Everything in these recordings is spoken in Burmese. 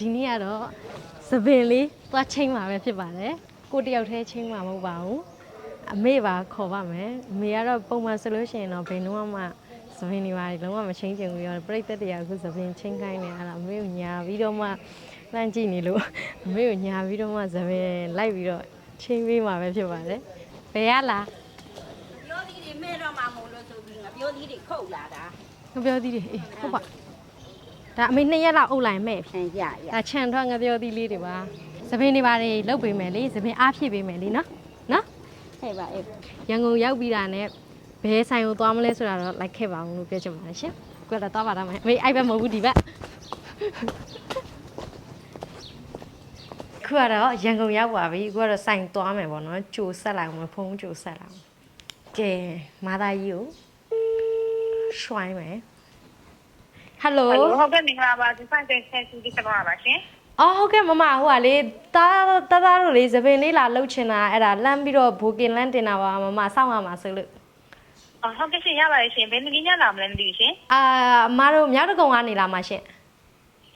ဒီနေ့ကတော့သပင်လေးသွားချင်းမှာပဲဖြစ်ပါတယ်ကိုတယောက်တည်းချင်းမှာမဟုတ်ပါဘူးအမေပါခေါ်ပါမယ်အမေကတော့ပုံမှန်ဆိုလို့ရှိရင်တော့ဘယ်တော့မှသပင်တွေပါလုံးဝမချင်းချင်ဘူးရောပြိတ္တတရားအခုသပင်ချင်းခိုင်းနေအဲ့ဒါအမေကိုညာပြီးတော့မှလှမ်းကြည့်နေလို့အမေကိုညာပြီးတော့မှသပင်လိုက်ပြီးတော့ချင်းပေးမှာပဲဖြစ်ပါတယ်ဘယ်ရလားပြောသီးတွေမဲ့တော့မှမဟုတ်လို့ဆိုပြီးငါပြောသီးတွေခုတ်လာတာငပြောသေးတယ်အေးဟုတ်ပါ ဒါအမေနှစ်ရက်လောက်အုပ်လိုက်မဲ့ပြီဟန်ရရဒါခြံထွက်ငပြောသီးလေးတွေပါသပင်တွေပါတွေလုတ်ပေးမယ်လေသပင်အားဖြည့်ပေးမယ်လေနော်နော်ဟဲ့ပါအေးရန်ကုန်ရောက်ပြီးတာနဲ့ဘယ်ဆိုင်ကိုသွားမလဲဆိုတာတော့လိုက်ခဲ့ပါအောင်လို့ပြောချင်ပါတယ်ရှင်ကိုကတော့သွားပါတော့မယ်အမေအဲ့ဘက်မဟုတ်ဘူးဒီဘက်ခုကတော့ရန်ကုန်ရောက်ပါပြီခုကတော့ဆိုင်သွားမယ်ပေါ့နော်ကြိုဆက်လိုက်အောင်ဖုန်းကြိုဆက်လိုက်အောင်ကဲမာသားကြီးကိုရွှိုင်းမယ် ဟယ်လိုဟုတ်ကဲ့မင်္ဂလာပါဒီဆိုင်တဲ့ဆက်စုဒီဆက်ပါပါရှင်အော်ဟုတ်ကဲ့မမဟိုကလေတာတာတာတို့လေသပင်လေးလာလှုပ်ချင်တာအဲ့ဒါလမ်းပြီးတော့ဘိုကင်လမ်းတင်တာပါမမစောင့်ရမှာဆိုလို့အော်ဟုတ်ကဲ့ရှင်ရပါတယ်ရှင်ဘယ်နည်းညလာမလဲမသိဘူးရှင်အာအမတို့မြောက်တကုံကနေလာမှာရှင်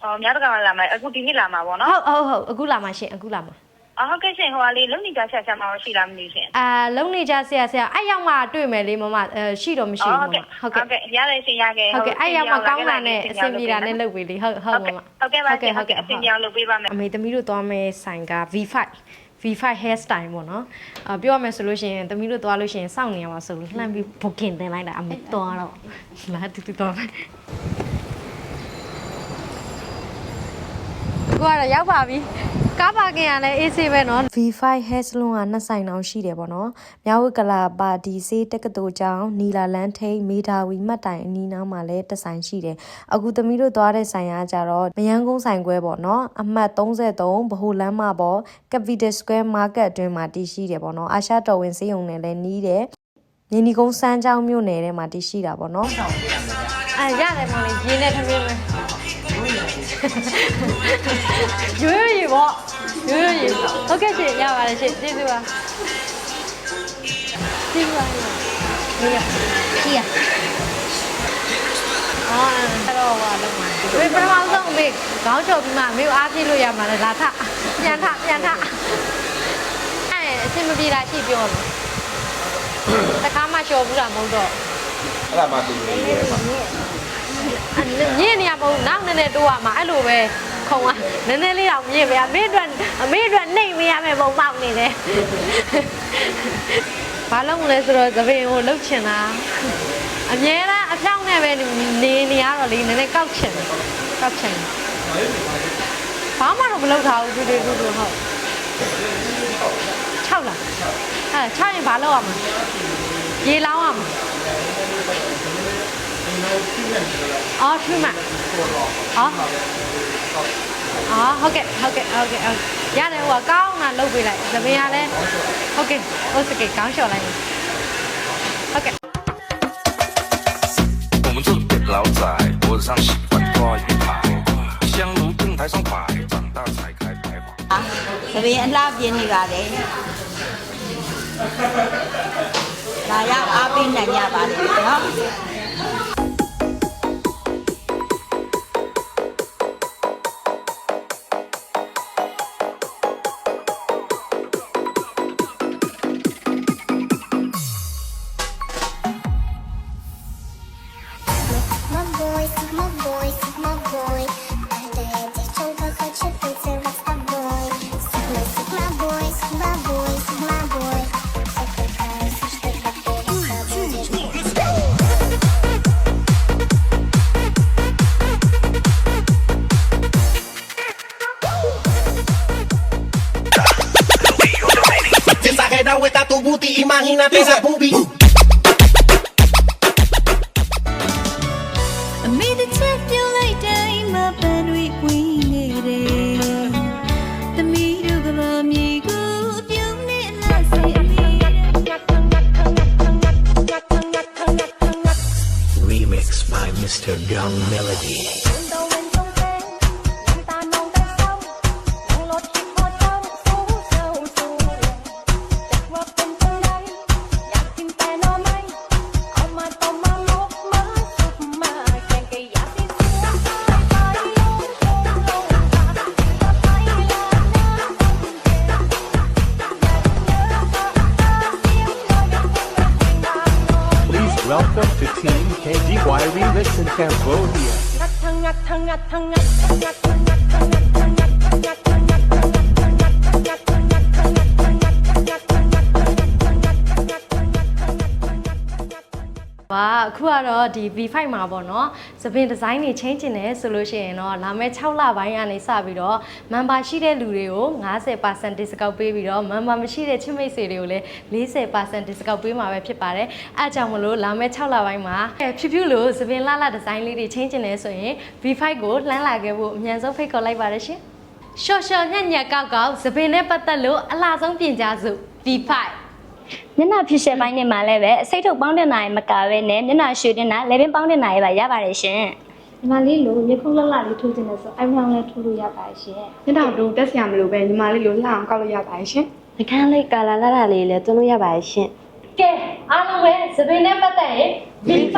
အော်များတော့ကလာမလဲအခုဒီနေ့လာမှာပေါ့နော်ဟုတ်ဟုတ်ဟုတ်အခုလာမှာရှင်အခုလာမှာ အော်ဟုတ်ကဲ့ရှင်ဟိုကလေးလုံနေကြဆက်ဆက်မှာရှိလားမသိဘူးရှင်အာလုံနေကြဆရာဆရာအဲ့ရောက်မှတွေ့မယ်လေမမအဲရှိတော့မရှိဘူးမမဟုတ်ကဲ့ဟုတ်ကဲ့ရတယ်ရှင်ရခဲ့ဟုတ်ကဲ့အဲ့ရောက်မှကောင်းတာနဲ့အဆင်ပြေတာနဲ့လုပ်ပေးလေဟုတ်ဟုတ်မမဟုတ်ကဲ့ပါရှင်ဟုတ်ကဲ့အဆင်ပြေအောင်လုပ်ပေးပါမယ်အမေသမီးတို့သွားမယ်ဆိုင်က V5 V5 hair style ပေါ့နော်အပြောရမယ်ဆိုလို့ရှိရင်သမီးတို့သွားလို့ရှိရင်စောင့်နေရမှာဆိုလို့လှမ်းပြီး booking တင်လိုက်တာအမေသွားတော့လာတူတူသွားမယ်ကိုကတော့ရောက်ပါပြီ ကားပါကင်ကလည်း AC ပဲနော် V5 Heslon ကနှစ်ဆိုင်တောင်ရှိတယ်ပေါ့နော်မြောက်ဝကလာပါတီစေးတက္ကသိုလ်ကျောင်းနီလာလန်ထိန်မေတာဝီမှတ်တိုင်အနီးနားမှာလည်းတဆိုင်ရှိတယ်အခုသမီးတို့သွားတဲ့ဆိုင်ကကြတော့မယန်းကုန်းဆိုင်ခွဲပေါ့နော်အမှတ်33ဗဟိုလမ်းမပေါ် Capital Square Market အတွင်းမှာတည်ရှိတယ်ပေါ့နော်အာရှတော်ဝင်စေးုံနဲ့လည်းနီးတယ်မြင်းဒီကုန်းစမ်းချောင်းမြို့နယ်ထဲမှာတည်ရှိတာပေါ့နော်အဲရတယ်မောင်လေးရင်းနဲ့ထမင်းပဲရွေးရွေးပေါ့ ရွေးရွေးဟုတ်ကဲ့ရှင်ရပါတယ်ရှင်ကျေးဇူးပါကျေးဇူးပါမေးရကြီးရအာအဲ့တော့ဟာလုံးမှာဝေပထမဆုံးအမေခေါင်းချော်ပြီးမှအမေကိုအားပြေးလို့ရမှာလေလာထပြန်ထပြန်ထအဲ့အဆင်မပြေတာရှိပြောမယ်တခါမှချော်ဘူးတာမဟုတ်တော့အဲ့ဒါမှသူနေရဲမှာညင်နေရမဟုတ်နောက်နည်းနည်းတိုးရမှာအဲ့လိုပဲ ခုံကနည်းနည်းလေးတော့မြင်ပါရအမေအတွက်အမေအတွက်နှိမ်မရမယ်ပုံပေါက်နေတယ်ဘာလို့မလဲဆိုတော့သပင်ကိုလှုပ်ချင်တာအမြဲတမ်းအဖြောင်းနဲ့ပဲနေနေရတော့လေနည်းနည်းကောက်ချင်တယ်ကောက်ချင်တယ်ဘာမှတော့မလုပ်ထားဘူးတူတူတူတူဟုတ်6လားအဲ6ရင်ဘာလုပ်ရမလဲရေလောင်းရမှာအော်ထူးမအော် อ๋อโอเคโอเคโอเคโอเคยาเลยว่าก้าวงานลูกไปเลยจะไม่ยาเลยโอเคโอเคก้าวเฉยเลยโอเค我们做别老仔，脖子上习惯挂一排，香炉灯台上摆，长大才开白花。啊，这边拉边那个的，大家阿斌来家吧的，喏。Si exagerado está tu booty, imagínate esa boobie. အမေတစ်ချက်ပြုံးလိုက်တိုင်းမှာပန်းတွေဝင်နေတယ်။သမီးတို့ကဘာမြေကိုပြုံးနေလားစေအမေ Remix by Mr. Young Melody. Province in Cambodia. အခုကတော့ဒီ V5 မှာပေါ့နော်။သပင်ဒီဇိုင်းတွေ change ကျင်တယ်ဆိုလို့ရှိရင်တော့လာမယ့်6လပိုင်းကနေစပြီးတော့ member ရှိတဲ့လူတွေကို50% discount ပေးပြီးတော့ member မရှိတဲ့ချစ်မိတ်ဆွေတွေကိုလည်း40% discount ပေးမှာပဲဖြစ်ပါတယ်။အဲအကြောင့်မလို့လာမယ့်6လပိုင်းမှာဖြူဖြူလို့သပင်လှလှဒီဇိုင်းလေးတွေ change ကျင်တယ်ဆိုရင် V5 ကိုလှမ်းလာခဲ့ဖို့အမြန်ဆုံးဖိတ်ခေါ်လိုက်ပါတယ်ရှင်။ရှော့ရှော့ညံ့ညံ့ကောက်ကောက်သပင်နဲ့ပတ်သက်လို့အလားဆုံးပြင်ကြစု V5 မျက်နှာဖြစ်ရှယ်ပိုင်းနဲ့မှလည်းပဲအစိတ်ထုတ်ပေါင်းတဲ့နိုင်မကပဲနဲ့မျက်နှာရွှေတင်တာလည်းပင်ပေါင်းတဲ့နိုင်ပဲရပါတယ်ရှင်ညီမလေးလိုမြေခုံးလှလှလေးထိုးချင်တယ်ဆိုအိုင်ရောင်လေးထိုးလို့ရပါတယ်ရှင်မျက်နှာတို့တက်ဆရာမလို့ပဲညီမလေးလိုလှအောင်ကောက်လို့ရပါတယ်ရှင်နှကန်းလေးကာလာလာလာလေးလည်းသွင်းလို့ရပါတယ်ရှင်ကဲအားလုံးပဲသပင်နဲ့ပတ်သက်ရင် V5